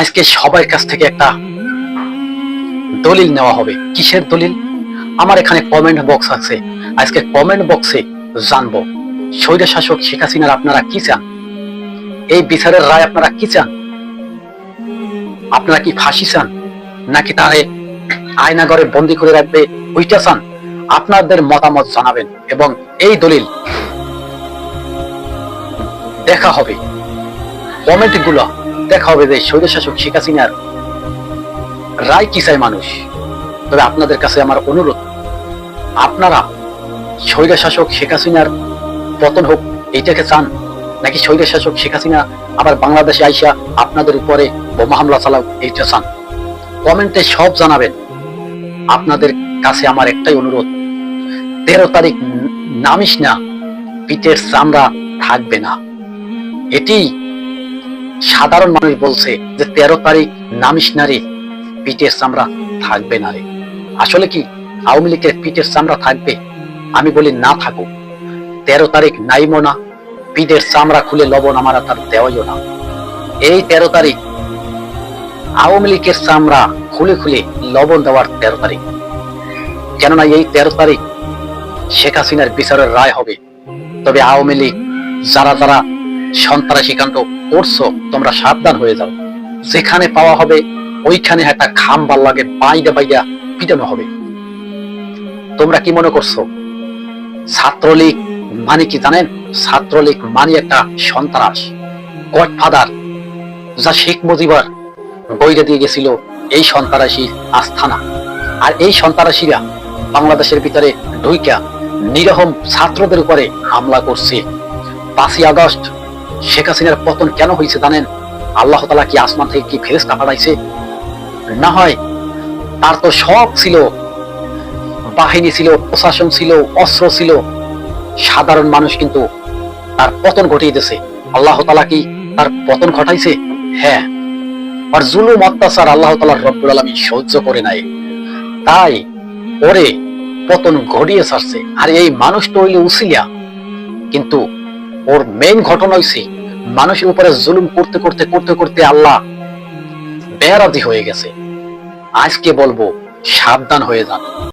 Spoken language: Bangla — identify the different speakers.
Speaker 1: আজকে সবার কাছ থেকে একটা দলিল নেওয়া হবে। কিসের দলিল? আমার এখানে কমেন্ট বক্স আছে। আজকে কমেন্ট বক্সে জানব। স্বৈর শাসক শেখ হাসিনার আপনারা কি চান? এই বিচারের রায় আপনারা কি চান? আপনারা কি ফাঁসি চান? নাকি তারে আয়নাগরে বন্দি করে রাখবে? ওইটা চান? আপনাদের মতামত জানাবেন এবং এই দলিল দেখা হবে। কমেন্টগুলো দেখা হবে যে স্বৈর শাসক শেখ হাসিনার রায় কি চায় মানুষ? তবে আপনাদের কাছে আমার অনুরোধ, আপনারা স্বৈর শাসক শেখ হাসিনার পতন হোক, এইটাকে চান? নাকি স্বৈর শাসক শেখ হাসিনা আবার বাংলাদেশে আইসা আপনাদের উপরে বোমা হামলা চালাও, এইটা চান? কমেন্টে সব জানাবেন। আপনাদের কাছে আমার একটাই অনুরোধ, তেরো তারিখ নামিস না, পিঠের চামড়া থাকবে না। এটি সাধারণ মানুষ বলছে যে তেরো তারিখ নামিস না রে, পিঠের চামড়া থাকবে না রে। আসলে কি, আওয়ামী লীগের পিঠের চামড়া থাকবে? আমি বলি না থাকুক। তেরো তারিখ নাইমো না, পিঠের চামড়া খুলে লবণ আমার তার দেওয়াইও না। এই তেরো তারিখ আওয়ামী লীগের চামড়া খুলে খুলে লবণ দেওয়ার তেরো তারিখ। কেননা এই তেরো তারিখ শেখ হাসিনার বিচারের রায় হবে। তবে আওয়ামী লীগ, যারা যারা সন্ত্রাসী কাণ্ড করছ তোমরা সাবধান হয়ে যাও। যেখানে পাওয়া হবে, ওইখানে একটা খাম্বার লাগে বাইদা বাইদা পিটানো হবে। তোমরা কি মনে করছ? ছাত্রলীগ মানে কি জানেন? ছাত্রলীগ মানে একটা সন্ত্রাস, গডফাদার, যা শেখ মুজিবার বইরে দিয়ে গেছিল এই সন্ত্রাসী আস্থানা। আর এই সন্ত্রাসীরা বাংলাদেশের ভিতরে ঢুইকা নিরহম ছাত্রদের উপরে হামলা করছে। পাঁচই আগস্ট শেখ হাসিনার পতন কেন হয়েছে জানেন? আল্লাহ তালা কি আসমান থেকে কি ফেরেস্তা পাঠাইছে? না হয় তার তো সব ছিল, বাহিনী ছিল, প্রশাসন ছিল, অস্ত্র ছিল। সাধারণ মানুষ কিন্তু তার পতন ঘটিয়ে দিয়েছে আল্লাহ তালা কি তার পতন ঘটাইছে? হ্যাঁ। আর জুলুম, অত্যাচার আল্লাহ তালা রব্বুল আলমী সহ্য করে নাই। তাই ওরে পতন ঘটিয়ে ছাড়ছে। আর এই মানুষ তো হইলে উসিলিয়া। কিন্তু ওর মেইন ঘটনা হয়েছে মানুষের উপরে জুলুম করতে করতে করতে করতে আল্লাহ বেয়ারাদি হয়ে গেছে। আজকে বলব, সাবধান হয়ে যান।